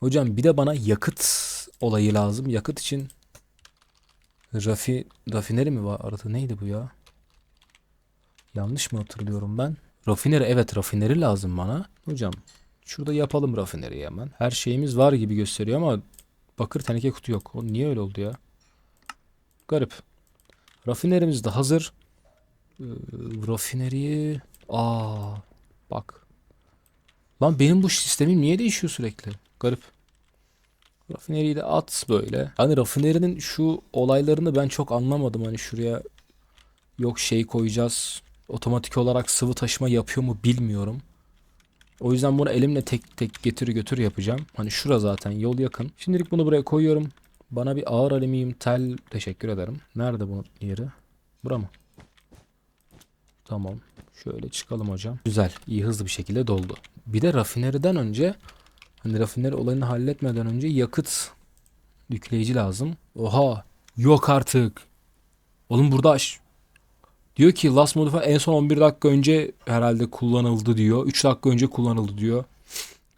Hocam bir de bana yakıt olayı lazım. Yakıt için rafi, rafineri mi var arada? Neydi bu ya? Yanlış mı hatırlıyorum ben? Rafineri evet rafineri lazım bana. Hocam şurada yapalım rafineriyi hemen. Her şeyimiz var gibi gösteriyor ama bakır teneke kutu yok. O niye öyle oldu ya? Garip. Rafinerimiz de hazır. Ee, rafineriyi... Aa, bak. Lan benim bu sistemim niye değişiyor sürekli? Garip. Rafineriyi de at böyle. Hani rafinerinin şu olaylarını ben çok anlamadım. Hani şuraya yok şey koyacağız. Otomatik olarak sıvı taşıma yapıyor mu bilmiyorum. O yüzden bunu elimle tek tek getir götür yapacağım. Hani şura zaten yol yakın. Şimdilik bunu buraya koyuyorum. Bana bir ağır alüminyum tel teşekkür ederim. Nerede bunun yeri? Bura mı? Tamam. Şöyle çıkalım hocam. Güzel. iyi hızlı bir şekilde doldu. Bir de rafineriden önce hani rafineri olayını halletmeden önce yakıt yükleyici lazım. Oha. Yok artık. Oğlum burada aş- Diyor ki Last Modify en son 11 dakika önce herhalde kullanıldı diyor. 3 dakika önce kullanıldı diyor.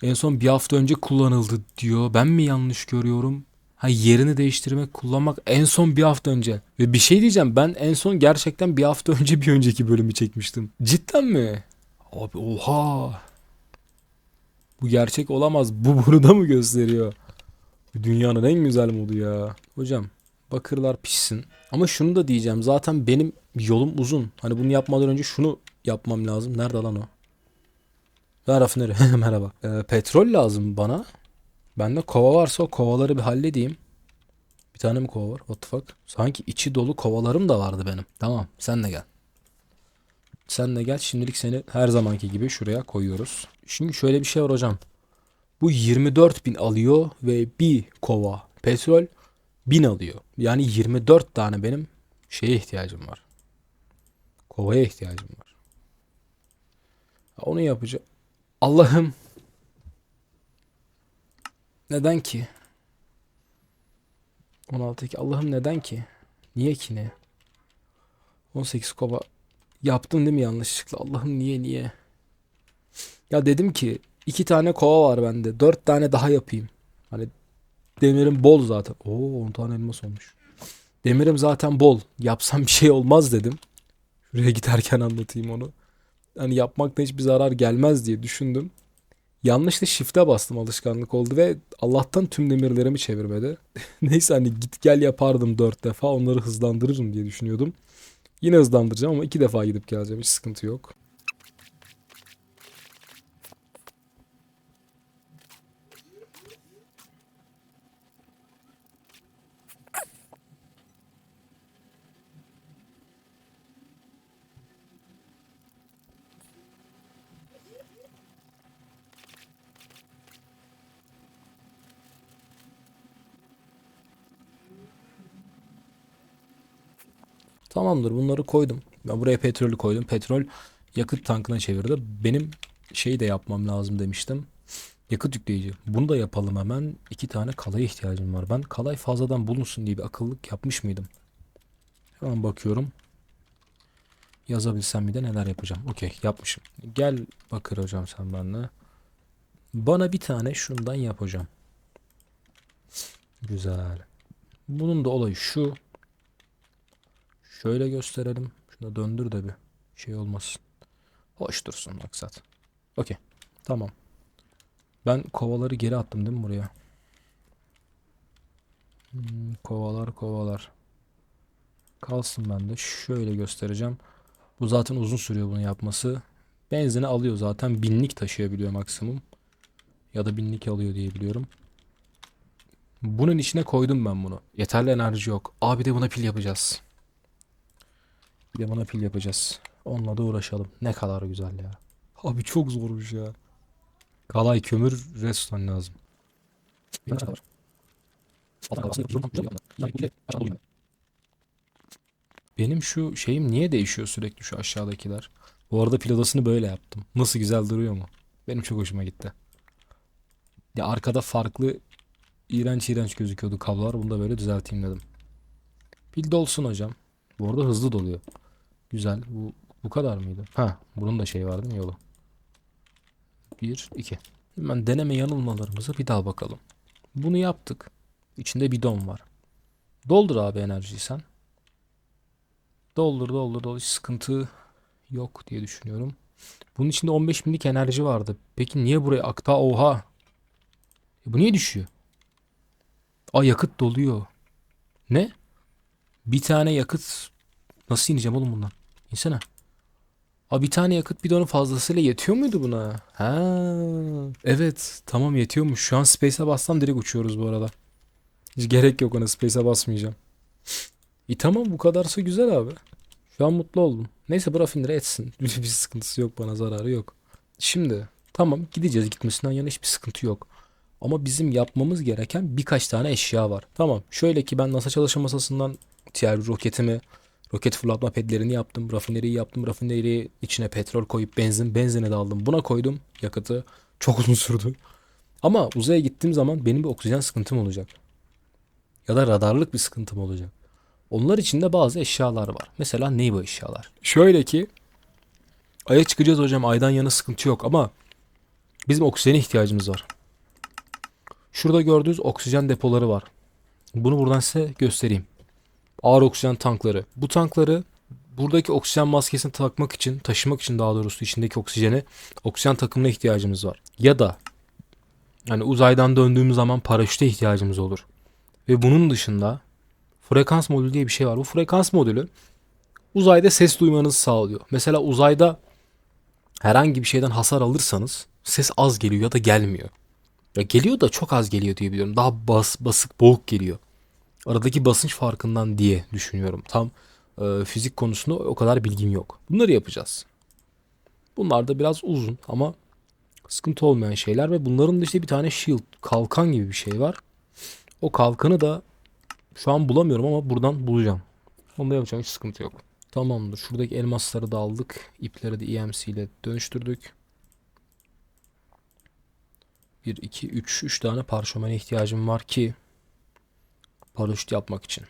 En son bir hafta önce kullanıldı diyor. Ben mi yanlış görüyorum? Ha yerini değiştirmek, kullanmak en son bir hafta önce. Ve bir şey diyeceğim ben en son gerçekten bir hafta önce bir önceki bölümü çekmiştim. Cidden mi? Abi oha. Bu gerçek olamaz. Bu bunu da mı gösteriyor? Dünyanın en güzel modu ya. Hocam bakırlar pişsin. Ama şunu da diyeceğim. Zaten benim yolum uzun. Hani bunu yapmadan önce şunu yapmam lazım. Nerede lan o? Ha rafineri. Merhaba. Ee, petrol lazım bana. Bende kova varsa o kovaları bir halledeyim. Bir tane mi kova var? What the fuck? Sanki içi dolu kovalarım da vardı benim. Tamam sen de gel. Sen de gel. Şimdilik seni her zamanki gibi şuraya koyuyoruz. Şimdi şöyle bir şey var hocam. Bu 24 bin alıyor ve bir kova petrol 1000 alıyor. Yani 24 tane benim şeye ihtiyacım var. Kovaya ihtiyacım var. Onu yapacağım. Allah'ım. Neden ki? 16 ki Allah'ım neden ki? Niye ki ne? 18 kova yaptım değil mi yanlışlıkla? Allah'ım niye niye? Ya dedim ki iki tane kova var bende. Dört tane daha yapayım. Hani demirim bol zaten. Oo 10 tane elmas olmuş. Demirim zaten bol. Yapsam bir şey olmaz dedim. Şuraya giderken anlatayım onu. Hani yapmakta hiçbir zarar gelmez diye düşündüm. Yanlışla shift'e bastım alışkanlık oldu ve Allah'tan tüm demirlerimi çevirmedi. Neyse hani git gel yapardım dört defa onları hızlandırırım diye düşünüyordum. Yine hızlandıracağım ama iki defa gidip geleceğim hiç sıkıntı yok. Tamamdır bunları koydum. Ben buraya petrolü koydum. Petrol yakıt tankına çevirdi. Benim şeyi de yapmam lazım demiştim. Yakıt yükleyici. Bunu da yapalım hemen. İki tane kalaya ihtiyacım var. Ben kalay fazladan bulunsun diye bir akıllık yapmış mıydım? Hemen bakıyorum. Yazabilsem bir de neler yapacağım. Okey yapmışım. Gel bakır hocam sen benimle. Bana bir tane şundan yap hocam. Güzel. Bunun da olayı şu. Şöyle gösterelim. Şunu döndür de bir şey olmasın. Hoş dursun maksat. Okey. Tamam. Ben kovaları geri attım değil mi buraya? Hmm, kovalar kovalar. Kalsın bende. Şöyle göstereceğim. Bu zaten uzun sürüyor bunu yapması. Benzini alıyor zaten. Binlik taşıyabiliyor maksimum. Ya da binlik alıyor diye biliyorum. Bunun içine koydum ben bunu. Yeterli enerji yok. Abi de buna pil yapacağız. Bir de buna pil yapacağız. Onunla da uğraşalım. Ne kadar güzel ya. Abi çok zormuş ya. Kalay kömür restoran lazım. Benim şu şeyim niye değişiyor sürekli şu aşağıdakiler? Bu arada pil odasını böyle yaptım. Nasıl güzel duruyor mu? Benim çok hoşuma gitti. Ya arkada farklı iğrenç iğrenç gözüküyordu kablolar. Bunu da böyle düzelteyim dedim. Pil dolsun hocam. Bu arada hızlı doluyor. Güzel. Bu bu kadar mıydı? Ha, bunun da şey var değil mi yolu? 1 2. Hemen deneme yanılmalarımıza bir daha bakalım. Bunu yaptık. İçinde bidon var. Doldur abi enerjiyi sen. Doldur doldur doldur. Hiç sıkıntı yok diye düşünüyorum. Bunun içinde 15 binlik enerji vardı. Peki niye buraya akta oha? E bu niye düşüyor? Aa yakıt doluyor. Ne? Bir tane yakıt nasıl ineceğim oğlum bundan? İnsene. Aa bir tane yakıt bidonu fazlasıyla yetiyor muydu buna? Ha, evet tamam yetiyormuş. Şu an space'e bassam direkt uçuyoruz bu arada. Hiç gerek yok ona space'e basmayacağım. İyi tamam bu kadarsa güzel abi. Şu an mutlu oldum. Neyse bu rafineri etsin. Bir, sıkıntısı yok bana zararı yok. Şimdi tamam gideceğiz gitmesinden yana hiçbir sıkıntı yok. Ama bizim yapmamız gereken birkaç tane eşya var. Tamam şöyle ki ben NASA çalışma masasından diğer roketimi roket fırlatma pedlerini yaptım. Rafineriyi yaptım. Rafineriyi içine petrol koyup benzin benzini de aldım. Buna koydum yakıtı. Çok uzun sürdü. Ama uzaya gittiğim zaman benim bir oksijen sıkıntım olacak. Ya da radarlık bir sıkıntım olacak. Onlar içinde bazı eşyalar var. Mesela ne bu eşyalar? Şöyle ki Ay'a çıkacağız hocam. Aydan yana sıkıntı yok ama bizim oksijene ihtiyacımız var. Şurada gördüğünüz oksijen depoları var. Bunu buradan size göstereyim. Ağır oksijen tankları. Bu tankları buradaki oksijen maskesini takmak için, taşımak için daha doğrusu içindeki oksijeni, oksijen takımına ihtiyacımız var. Ya da yani uzaydan döndüğümüz zaman paraşüte ihtiyacımız olur. Ve bunun dışında frekans modülü diye bir şey var. Bu frekans modülü uzayda ses duymanızı sağlıyor. Mesela uzayda herhangi bir şeyden hasar alırsanız ses az geliyor ya da gelmiyor. Ya geliyor da çok az geliyor diye biliyorum. Daha bas, basık, boğuk geliyor. Aradaki basınç farkından diye düşünüyorum. Tam e, fizik konusunda o kadar bilgim yok. Bunları yapacağız. Bunlar da biraz uzun ama sıkıntı olmayan şeyler ve bunların da işte bir tane shield, kalkan gibi bir şey var. O kalkanı da şu an bulamıyorum ama buradan bulacağım. Onu da yapacağım hiç sıkıntı yok. Tamamdır. Şuradaki elmasları da aldık. İpleri de EMC ile dönüştürdük. 1, 2, 3. 3 tane parşömene ihtiyacım var ki paraşüt yapmak için.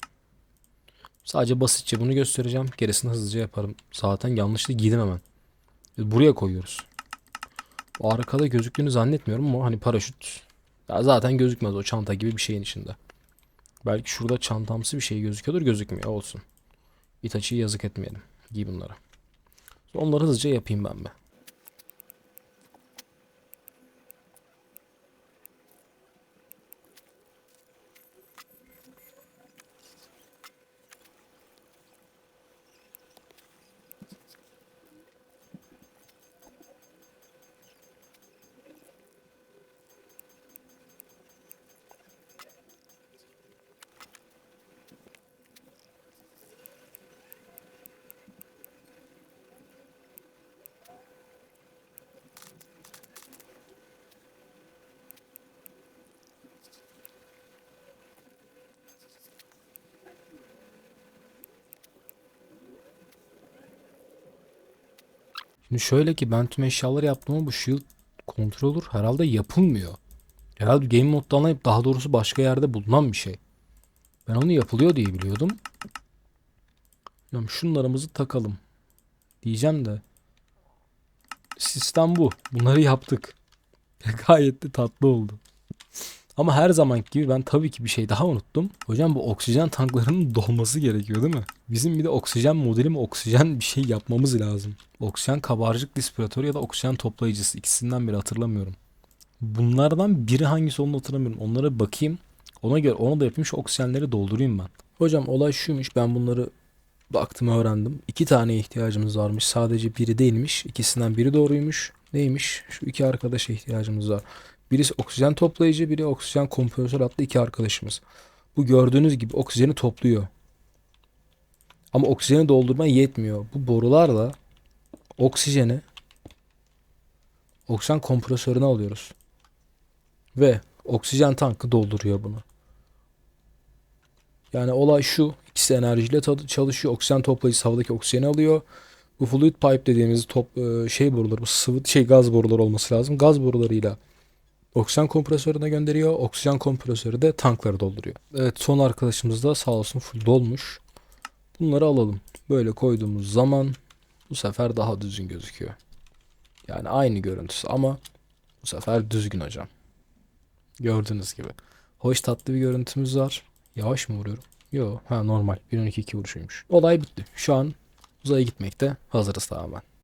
Sadece basitçe bunu göstereceğim. Gerisini hızlıca yaparım. Zaten yanlışlıkla giydim hemen. Buraya koyuyoruz. O arkada gözüktüğünü zannetmiyorum ama hani paraşüt ya zaten gözükmez o çanta gibi bir şeyin içinde. Belki şurada çantamsı bir şey gözüküyordur gözükmüyor olsun. Itachi'yi yazık etmeyelim. Giy bunları. Onları hızlıca yapayım ben be. Şimdi şöyle ki ben tüm eşyaları yaptım ama bu shield controller herhalde yapılmıyor. Herhalde game modda anlayıp daha doğrusu başka yerde bulunan bir şey. Ben onu yapılıyor diye biliyordum. Ya şunlarımızı takalım. Diyeceğim de. Sistem bu. Bunları yaptık. Gayet de tatlı oldu. Ama her zaman gibi ben tabii ki bir şey daha unuttum. Hocam bu oksijen tanklarının dolması gerekiyor değil mi? Bizim bir de oksijen modeli mi oksijen bir şey yapmamız lazım. Oksijen kabarcık dispiratörü ya da oksijen toplayıcısı ikisinden biri hatırlamıyorum. Bunlardan biri hangisi olduğunu hatırlamıyorum. Onlara bakayım. Ona göre onu da yapayım şu oksijenleri doldurayım ben. Hocam olay şuymuş ben bunları baktım öğrendim. İki tane ihtiyacımız varmış. Sadece biri değilmiş. İkisinden biri doğruymuş. Neymiş? Şu iki arkadaşa ihtiyacımız var. Birisi oksijen toplayıcı, biri oksijen kompresör adlı iki arkadaşımız. Bu gördüğünüz gibi oksijeni topluyor. Ama oksijeni doldurma yetmiyor. Bu borularla oksijeni oksijen kompresörüne alıyoruz. Ve oksijen tankı dolduruyor bunu. Yani olay şu. ikisi enerjiyle çalışıyor. Oksijen toplayıcısı havadaki oksijeni alıyor. Bu fluid pipe dediğimiz top e, şey boruları, bu sıvı şey gaz boruları olması lazım. Gaz borularıyla oksijen kompresörüne gönderiyor. Oksijen kompresörü de tankları dolduruyor. Evet son arkadaşımız da sağ olsun full dolmuş. Bunları alalım. Böyle koyduğumuz zaman bu sefer daha düzgün gözüküyor. Yani aynı görüntüsü ama bu sefer düzgün hocam. Gördüğünüz gibi. Hoş tatlı bir görüntümüz var. Yavaş mı vuruyorum? Yo, ha normal. 1.12.2 vuruşuymuş. Olay bitti. Şu an uzaya gitmekte hazırız tamamen.